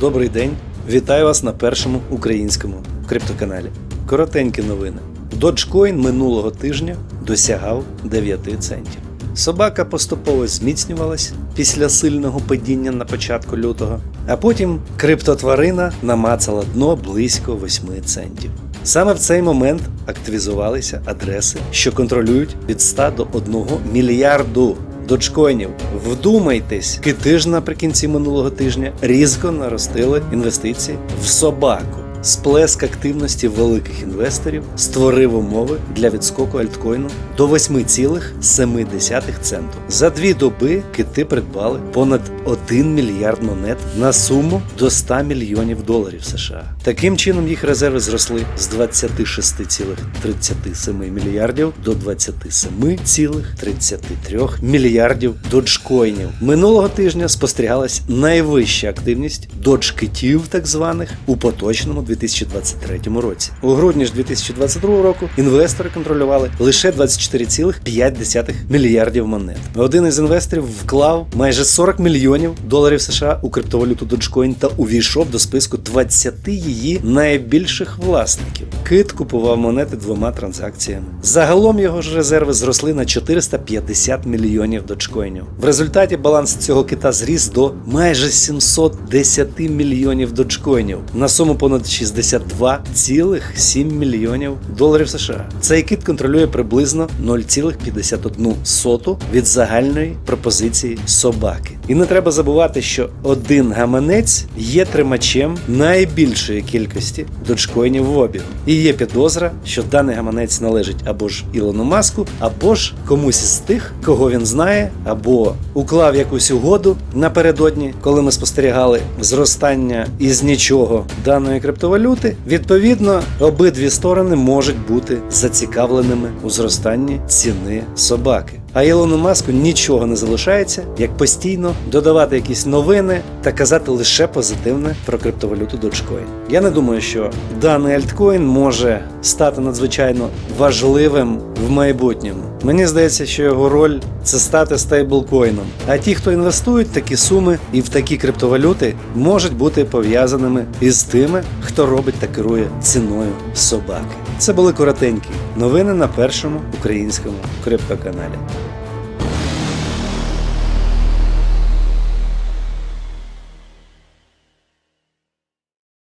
Добрий день! Вітаю вас на першому українському криптоканалі. Коротенькі новини. Dogecoin минулого тижня досягав 9 центів. Собака поступово зміцнювалась після сильного падіння на початку лютого, а потім криптотварина намацала дно близько 8 центів. Саме в цей момент активізувалися адреси, що контролюють від 100 до 1 мільярду дочкоїнів. Вдумайтесь, кити ж наприкінці минулого тижня різко наростили інвестиції в собаку. Сплеск активності великих інвесторів створив умови для відскоку альткоїну до 8,7 центу. За дві доби кити придбали понад 1 мільярд монет на суму до 100 мільйонів доларів США. Таким чином їх резерви зросли з 26,37 мільярдів до 27,33 мільярдів доджкоїнів. Минулого тижня спостерігалась найвища активність доджкитів, так званих, у поточному 2023 році. У грудні ж 2022 року інвестори контролювали лише 24,5 мільярдів монет. Один із інвесторів вклав майже 40 мільйонів доларів США у криптовалюту Dogecoin та увійшов до списку 20 її найбільших власників. Кит купував монети двома транзакціями. Загалом його ж резерви зросли на 450 мільйонів дочкоїнів. В результаті баланс цього кита зріс до майже 710 мільйонів дочкоїнів на суму понад 62,7 мільйонів доларів США. Цей кит контролює приблизно 0,51 від загальної пропозиції собаки. І не треба забувати, що один гаманець є тримачем найбільшої кількості дочкоїнів в обігу. І є підозра, що даний гаманець належить або ж Ілону Маску, або ж комусь із тих, кого він знає, або уклав якусь угоду напередодні, коли ми спостерігали зростання із нічого даної криптовалюти. Відповідно, обидві сторони можуть бути зацікавленими у зростанні ціни собаки. А Ілону Маску нічого не залишається, як постійно додавати якісь новини та казати лише позитивне про криптовалюту Dogecoin. Я не думаю, що даний альткоін може стати надзвичайно важливим в майбутньому. Мені здається, що його роль це стати стейблкоїном. А ті, хто інвестують такі суми і в такі криптовалюти, можуть бути пов'язаними із тими, хто робить та керує ціною собаки. Це були коротенькі новини на першому українському криптоканалі.